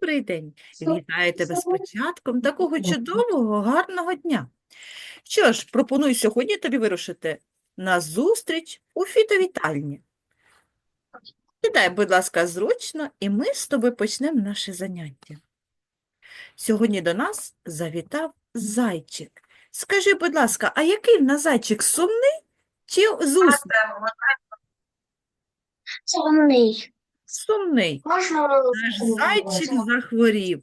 Добрий день! Вітаю тебе з початком такого чудового, гарного дня. Що ж, пропоную сьогодні тобі вирушити на зустріч у фітовітальні. Сідай, будь ласка, зручно, і ми з тобою почнемо наше заняття. Сьогодні до нас завітав зайчик. Скажи, будь ласка, а який в нас зайчик сумний чи зустріч? Сумний. Сумний. Наш зайчик захворів.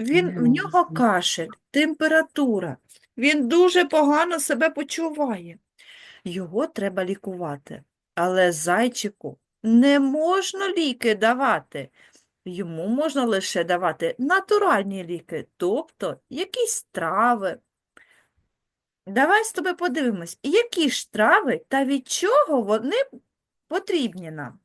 Він, в нього кашель, температура. Він дуже погано себе почуває. Його треба лікувати. Але зайчику не можна ліки давати. Йому можна лише давати натуральні ліки, тобто якісь трави. Давай з тобою подивимось, які ж трави та від чого вони потрібні нам.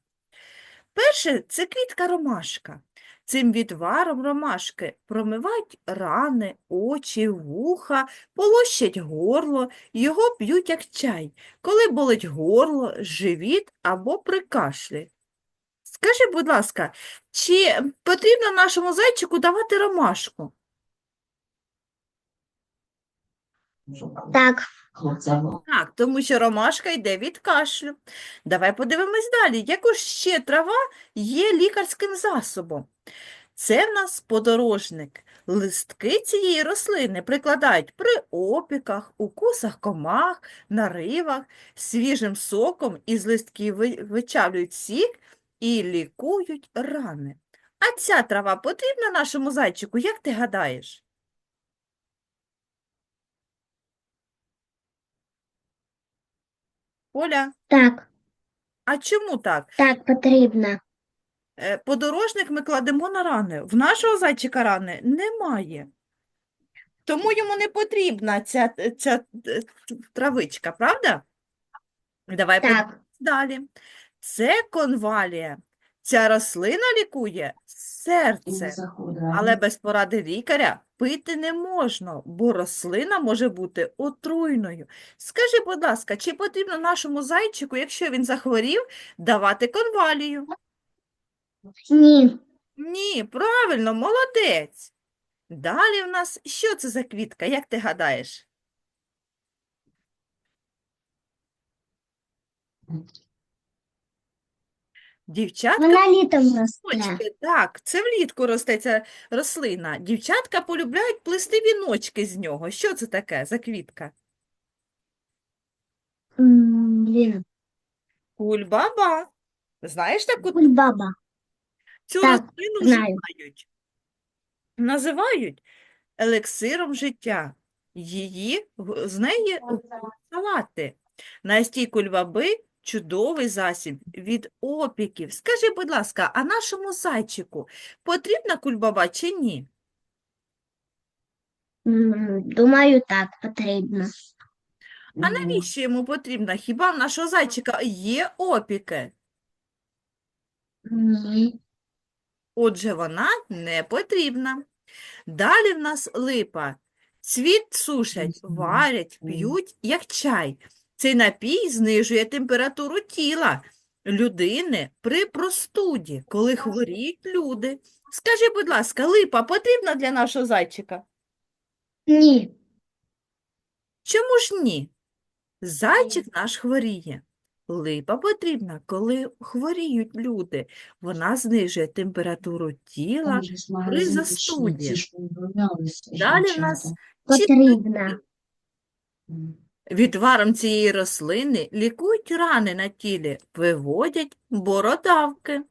Перше це квітка ромашка. Цим відваром ромашки промивають рани, очі, вуха, полощать горло, його п'ють як чай, коли болить горло, живіт або при кашлі. Скажи, будь ласка, чи потрібно нашому зайчику давати ромашку? Так, Так, тому що ромашка йде від кашлю. Давай подивимось далі. Яку ще трава є лікарським засобом? Це в нас подорожник. Листки цієї рослини прикладають при опіках, укусах комах, наривах, свіжим соком із листків вичавлюють сік і лікують рани. А ця трава потрібна нашому зайчику, як ти гадаєш? Оля, так, а чому так? так, потрібно. Е, Подорожник ми кладемо на рани. В нашого зайчика рани немає. Тому йому не потрібна ця, ця е, травичка, правда? Давай Так, подивимось далі. Це конвалія. Ця рослина лікує серце, але без поради лікаря пити не можна, бо рослина може бути отруйною. Скажи, будь ласка, чи потрібно нашому зайчику, якщо він захворів, давати конвалію? ні, Ні, правильно, молодець. Далі в нас що це за квітка, як ти гадаєш? Дівчатка, вона літом росте. віночки, так, це влітку росте ця рослина. Дівчатка полюбляють плести віночки з нього. Що це таке за квітка? М, Блін, Кульбаба. Знаєш таку кульбаба. цю Так, рослину знаю. називають? Називають елексиром життя. Її, г- з неї готують салати. Настій кульбаби – чудовий засіб від опіків. Скажи, будь ласка, а нашому зайчику потрібна кульбаба чи ні? Думаю, так, потрібно. А навіщо йому потрібна? Хіба в нашого зайчика є опіки? Ні. Отже, вона не потрібна. Далі в нас липа. Цвіт сушать, варять, п'ють, як чай. Цей напій знижує температуру тіла людини при простуді, коли хворіють люди. Скажи, будь ласка, липа потрібна для нашого зайчика? Ні, Чому ж ні? Зайчик наш хворіє. Липа потрібна, коли хворіють люди. Вона знижує температуру тіла. при застуді. Далі в нас потрібно. Відваром цієї рослини лікують рани на тілі, виводять бородавки.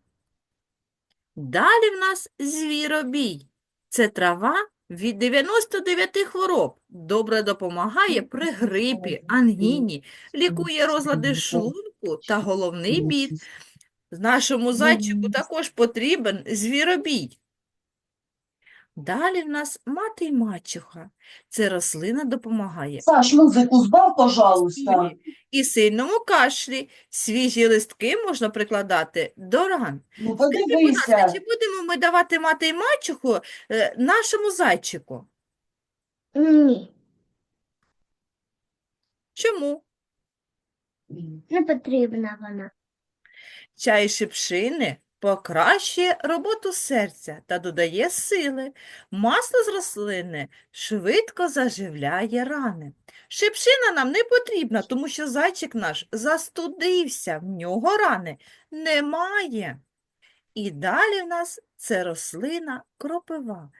Далі в нас звіробій. Це трава від 99 хвороб. Добре допомагає при грипі, ангіні, лікує розлади шлунку та головний біль. Нашому зайчику також потрібен звіробій. Далі в нас мати й мачуха. Це рослина допомагає Саш, музику збав, пожалуйста. І сильному кашлі свіжі листки можна прикладати до ран. Ну, Скажи, ласка, подивися. чи будемо ми давати мати й мачуху е, нашому зайчику? Ні, Чому? не потрібна вона. Чай шипшини покращує роботу серця та додає сили. Масло з рослини швидко заживляє рани. Шипшина нам не потрібна, тому що зайчик наш застудився, в нього рани немає. І далі в нас це рослина кропива.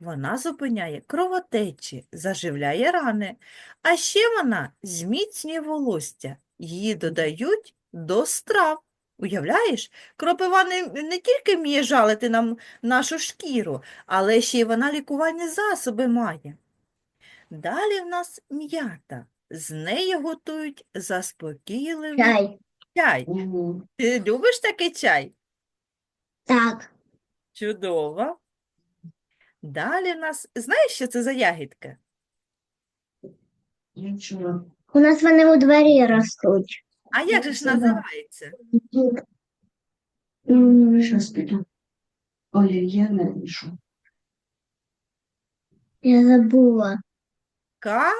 Вона зупиняє кровотечі, заживляє рани, а ще вона зміцнює волосся. Її додають до страв. Уявляєш, кропива не, не тільки вміє жалити нам нашу шкіру, але ще й вона лікувальні засоби має. Далі в нас м'ята. З неї готують заспокійливий Чай. чай. Мгм. Ти любиш такий чай? Так. Чудово. Далі в нас, знаєш, що це за ягідка? Нічого. У нас вони у дворі ростуть. А як же ж називається? М, Щас піду. Олів'яна і що? Я забула. Ка?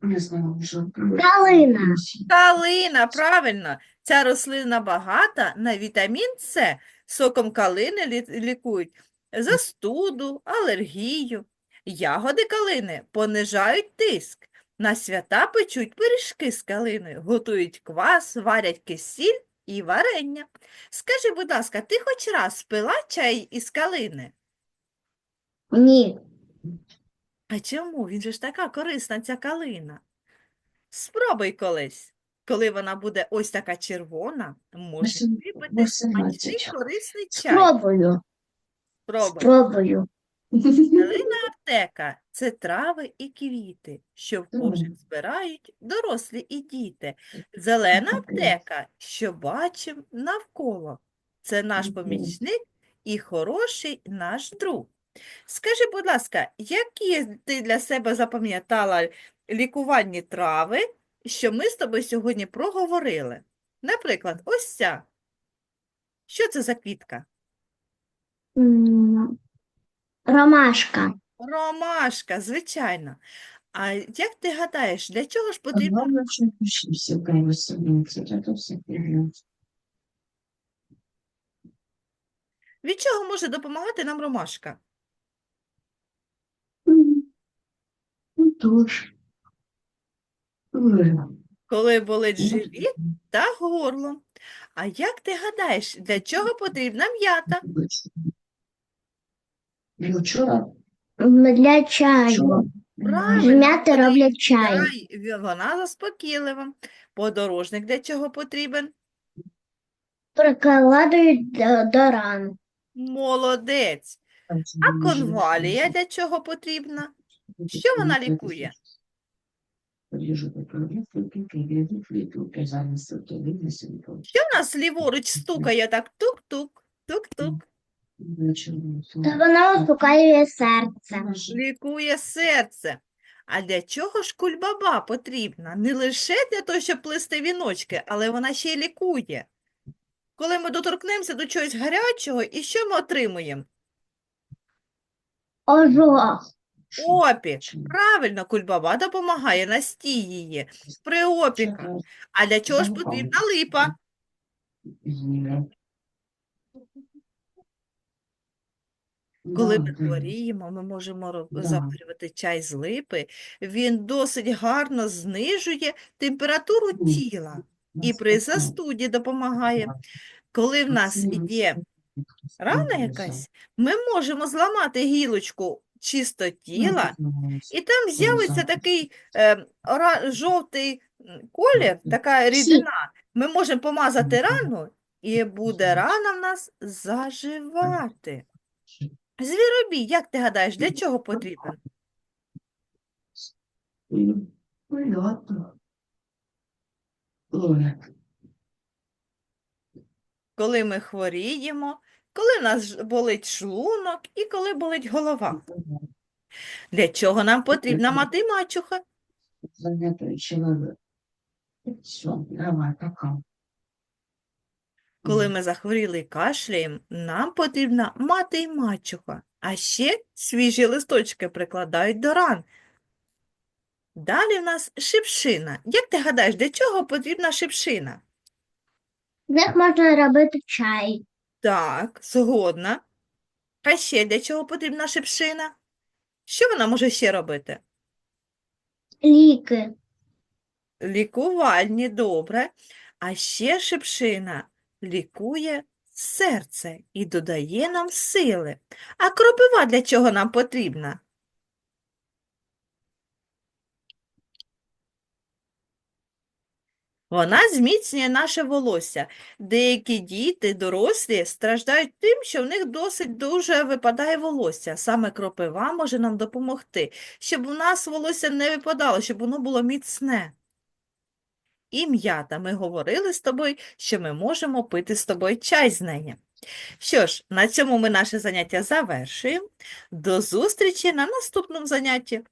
Не знаю, вже. Калина. Калина, правильно. Ця рослина багата на вітамін С. Соком калини лі- лікують застуду, алергію. Ягоди калини понижають тиск. На свята печуть пиріжки з калиною, готують квас, варять кисіль і варення. Скажи, будь ласка, ти хоч раз пила чай із калини? Ні. А чому? Він же ж така корисна, ця калина. Спробуй колись. Коли вона буде ось така червона, Вісім- випити смачний корисний чай. Спробую. Спробуй. Спробую. Аптека – це трави і квіти, що в кошик збирають дорослі і діти. Зелена аптека, що бачимо навколо. Це наш помічник і хороший наш друг. Скажи, будь ласка, які ти для себе запам'ятала лікувальні трави, що ми з тобою сьогодні проговорили? Наприклад, ось ця. Що це за квітка? Ромашка. Ромашка, звичайно. А як ти гадаєш, для чого ж потрібно? Від чого може допомагати нам ромашка? Ну. Коли болить живіт та горло. А як ти гадаєш, для чого потрібна м'ята? Ну, вчора, М, Для чаю. Правильно, З м'яти роблять чай. чай, вона заспокійлива. Подорожник для чого потрібен? Прикладають до, до ран. Молодець. А конвалія для чого потрібна? Що вона лікує? Що в нас ліворуч стукає так тук-тук, тук-тук? Та вона успокоює серце. Лікує серце. А для чого ж кульбаба потрібна? Не лише для того, щоб плести віночки, але вона ще й лікує. Коли ми доторкнемося до чогось гарячого, і що ми отримуємо? Ожог. Опік. Правильно, кульбаба допомагає настій її при опіках. А для чого ж потрібна липа? Коли ми хворіємо, ми можемо Да. заварювати чай з липи. Він досить гарно знижує температуру тіла і при застуді допомагає. Коли в нас є рана якась, ми можемо зламати гілочку чисто тіла, і там з'явиться такий е, жовтий колір, така рідина. Ми можемо помазати рану, і буде рана в нас заживати. Звіробій, як ти гадаєш, для чого потрібен? Понятно. Ой, Коли ми хворіємо, коли нас болить шлунок і коли болить голова. Для чого нам потрібна мати мачуха? Все, давай, пока. Коли ми захворіли і кашляємо, нам потрібна мати й мачуха, а ще свіжі листочки прикладають до ран. Далі в нас шипшина. Як ти гадаєш, для чого потрібна шипшина? З них можна робити чай. Так, згодна. А ще для чого потрібна шипшина? Що вона може ще робити? Ліки. Лікувальні, добре. А ще шипшина лікує серце і додає нам сили. А кропива для чого нам потрібна? Вона зміцнює наше волосся. Деякі діти, дорослі, страждають тим, що в них досить дуже випадає волосся. Саме кропива може нам допомогти, щоб у нас волосся не випадало, щоб воно було міцне. І м'ята. Ми говорили з тобою, що ми можемо пити з тобою чай з неї. Що ж, на цьому ми наше заняття завершуємо. До зустрічі на наступному занятті.